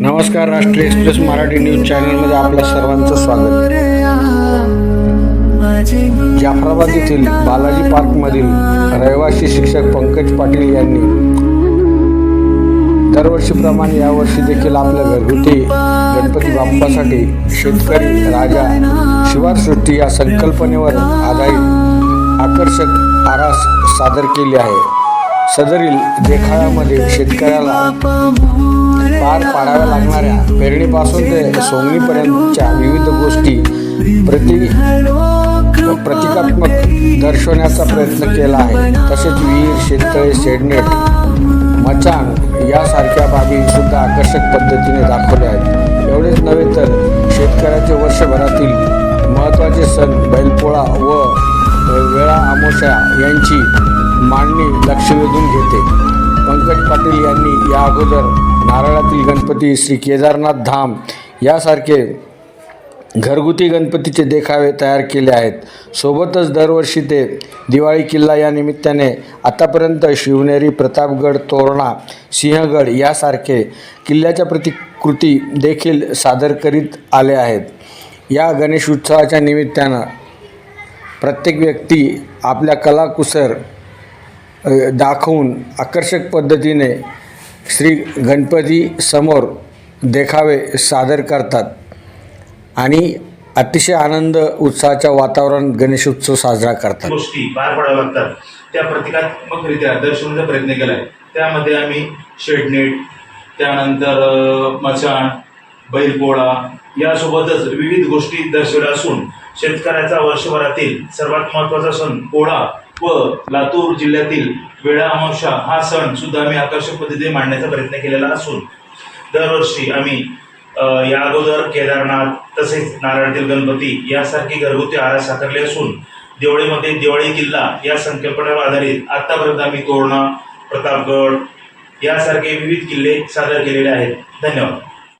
नमस्कार राष्ट्रीय express Marathi news चॅनलमध्ये आपल्या सर्वांचं स्वागत. जाफराबाद येथील बालाजी पार्कमधील रहिवासी शिक्षक पंकज पाटील यांनी दरवर्षीप्रमाणे यावर्षी देखील आपल्या घरगुती गणपती बाप्पासाठी शेतकरी राजा शिवारसृष्टी या संकल्पनेवर आधारित आकर्षक आरास सादर केली आहे. सदरील देखाव्यामध्ये शेतकऱ्याला पार पाडाव्या लागणाऱ्या पेरणीपासून ते सोंगणीपर्यंतच्या विविध गोष्टी प्रति प्रतिकात्मक दर्शवण्याचा प्रयत्न केला आहे. तसेच विहीर शेततळे शेडनेट मचाण यासारख्या बाबी सुद्धा आकर्षक पद्धतीने दाखवल्या आहेत. एवढेच नव्हे तर शेतकऱ्याचे वर्षभरातील महत्त्वाचे सण बैलपोळा व वेळा आमोशा यांची मांडणी लक्ष वेधून घेते. पंकज पाटील यांनी या अगोदर नारळातील गणपती श्री केदारनाथ धाम यासारखे घरगुती गणपतीचे देखावे तयार केले आहेत. सोबतच दरवर्षी ते दिवाळी किल्ला या निमित्ताने आतापर्यंत शिवनेरी प्रतापगड तोरणा सिंहगड यासारखे किल्ल्याच्या प्रतिकृती देखील सादर करीत आले आहेत. या गणेश उत्सवाच्या निमित्तानं प्रत्येक व्यक्ती आपल्या कलाकुसर दाखवून आकर्षक पद्धतीने श्री गणपती समोर देखावे सादर करतात. आणि अतिशय आनंद उत्साहाच्या वातावरण गणेशोत्सव साजरा करतात. गोष्टी पार पडाव्या लागतात. त्या प्रतिकात्मकरित्या दर्शवण्याचा प्रयत्न केला आहे त्यामध्ये आम्ही शेडनेट त्यानंतर मचाण बैलपोळा यासोबतच विविध गोष्टी दर्शवल्या असून शेतकऱ्याचा वर्षभरातील सर्वात महत्त्वाचा सण पोळा व लातूर जिल्ह्यातील वेळा अमावशा हा सण सुद्धा आम्ही आकर्षक पद्धतीने मांडण्याचा प्रयत्न केलेला असून दरवर्षी आम्ही या अगोदर केदारनाथ तसेच नारळतील गणपती यासारखी घरगुती आहार साकारले असून दिवाळीमध्ये दिवाळी किल्ला या संकल्पनेवर आधारित आतापर्यंत आम्ही तोरणा प्रतापगड यासारखे विविध किल्ले सादर केलेले आहेत. धन्यवाद.